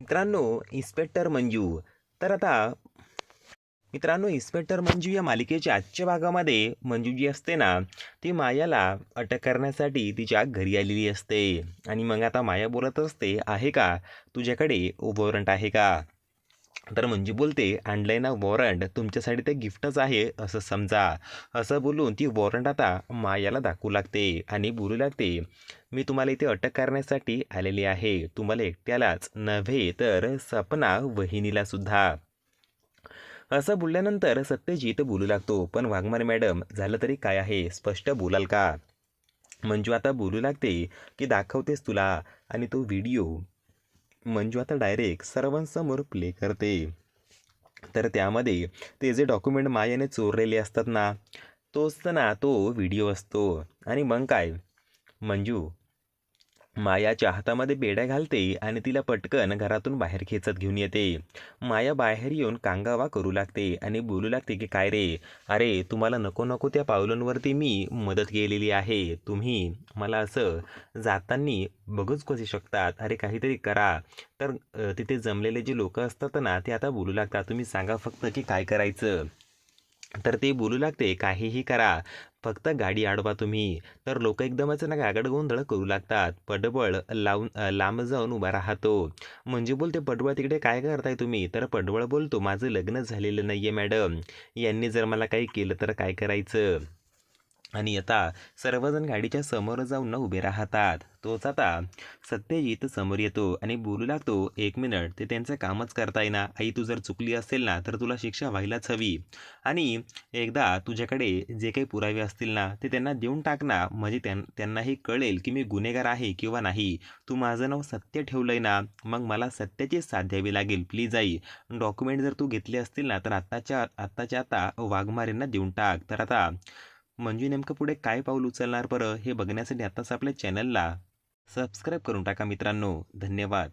मित्रांनो इन्स्पेक्टर मंजू. तर आता मित्रांनो इन्स्पेक्टर मंजू या मालिकेच्या आजच्या भागामध्ये मंजू जी असते ना ती मायाला अटक करण्यासाठी तिच्या घरी आलेली असते. आणि मग आता माया बोलत असते आहे का? तुझ्याकडे वॉरंट आहे का? तर मंजू बोलते आणलंय ना वॉरंट तुमच्यासाठी ते गिफ्टच आहे असं समजा. असं बोलून ती वॉरंट आता मायाला दाखवू लागते आणि बोलू लागते मी तुम्हाला इथे अटक करण्यासाठी आलेली आहे. तुम्हाला एकट्यालाच नव्हे तर सपना वहिनीला सुद्धा. असं बोलल्यानंतर सत्यजित बोलू लागतो पण वाघमारे मॅडम झालं तरी काय आहे? स्पष्ट बोलाल का? मंजू आता बोलू लागते की दाखवतेस तुला आणि तो व्हिडिओ. मंजू आता डायरेक्ट सर्वांसमोर प्ले करते. तर त्यामध्ये ते जे डॉक्युमेंट मायाने चोरलेले असतात ना तोच ना तो व्हिडिओ असतो. आणि मग काय? मंजू मायाच्या हातामध्ये बेड्या घालते आणि तिला पटकन घरातून बाहेर खेचत घेऊन येते. माया बाहेर येऊन कांगावा करू लागते आणि बोलू लागते की काय रे? अरे तुम्हाला नको नको त्या पावलांवरती मी मदत केलेली आहे. तुम्ही मला असं जाताना बघूच कसे शकतात. अरे काहीतरी करा. तर तिथे जमलेले जे लोक असतात ना ते आता बोलू लागतात. तुम्ही सांगा फक्त की काय करायचं? तर ते बोलू लागते काहीही करा. फक्त गाडी आडवा तुम्ही. तर लोक एकदमच ना गागड गोंधळ करू लागतात. पडबळ लावून लांब जाऊन उभा राहतो. म्हणजे बोलते पडवळ तिकडे काय करताय तुम्ही? तर पडवळ बोलतो माझं लग्न झालेलं नाही आहे मॅडम. यांनी जर मला काही केलं तर काय करायचं? आणि आता सर्वजण गाडीच्या समोर जाऊन न उभे राहतात. तोच आता सत्यजित समोर येतो आणि बोलू लागतो एक मिनिट ते त्यांचं कामच करता येईना आई तू जर चुकली असेल ना तर तुला शिक्षा व्हायलाच हवी. आणि एकदा तुझ्याकडे जे काही पुरावे असतील ना ते त्यांना देऊन टाक ना. म्हणजे त्यां त्यांनाही कळेल की मी गुन्हेगार आहे किंवा नाही. तू माझं नाव सत्य ठेवलं आहे ना मग मला सत्याची साथ द्यावी लागेल. प्लीज आई डॉक्युमेंट जर तू घेतले असतील ना तर आत्ताच्या आत्ताच्या आता वाघमारेंना देऊन टाक. तर आता मंजू नेमकं पुढे काय पाऊल उचलणार बरं हे बघण्यासाठी आत्ताच आपल्या चॅनलला सबस्क्राईब करून टाका मित्रांनो. धन्यवाद.